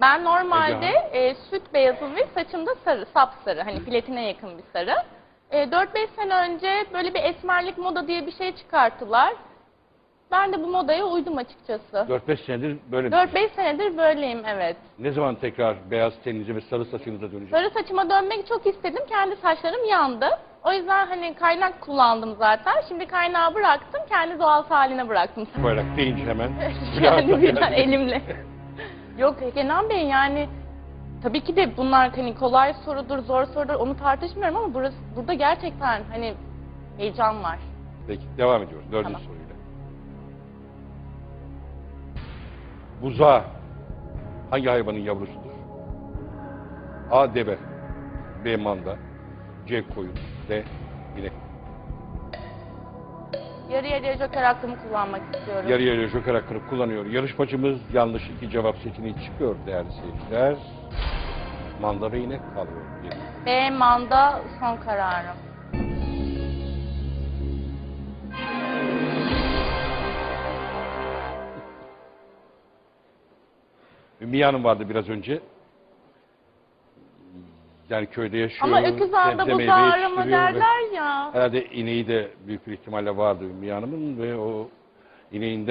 Ben normalde e, süt beyazı ve saçımda sarı, sapsarı. Hani platine yakın bir sarı. E, 4-5 sene önce böyle bir esmerlik moda diye bir şey çıkarttılar. Ben de bu modaya uydum açıkçası. 4-5 senedir böyle bir 4-5 senedir böyleyim evet. Ne zaman tekrar beyaz teninize ve sarı saçınıza dönecek? Sarı saçıma dönmek çok istedim. Kendi saçlarım yandı. O yüzden hani kaynak kullandım zaten. Şimdi kaynağı bıraktım. Kendi doğal haline bıraktım. Koyarak deyince hemen. yani birden elimle. Yok Kenan Bey yani tabii ki de bunlar hani kolay sorudur, zor sorudur onu tartışmıyorum ama burası burada gerçekten hani heyecan var. Peki devam ediyoruz dördüncü Tamam. soruyla. Buzağı hangi hayvanın yavrusudur? A. Deve B. Manda C. Koyun D. İnek Yarı yarıya joker hakkımı kullanmak istiyorum. Yarı yarıya joker hakkını kullanıyor. Yarışmacımız yanlış iki cevap seçeneği çıkıyor değerli seyirciler. Manda ve inek kalıyor. B manda son kararım. Ümmüye Hanım vardı biraz önce. Yani köyde yaşıyor. Ama öküz ağında sebze bu meyve ağrımı yetiştiriyor ve- derler. Herhalde ineği de büyük bir ihtimalle vardı Ümmüye Hanım'ın ve o ineğinden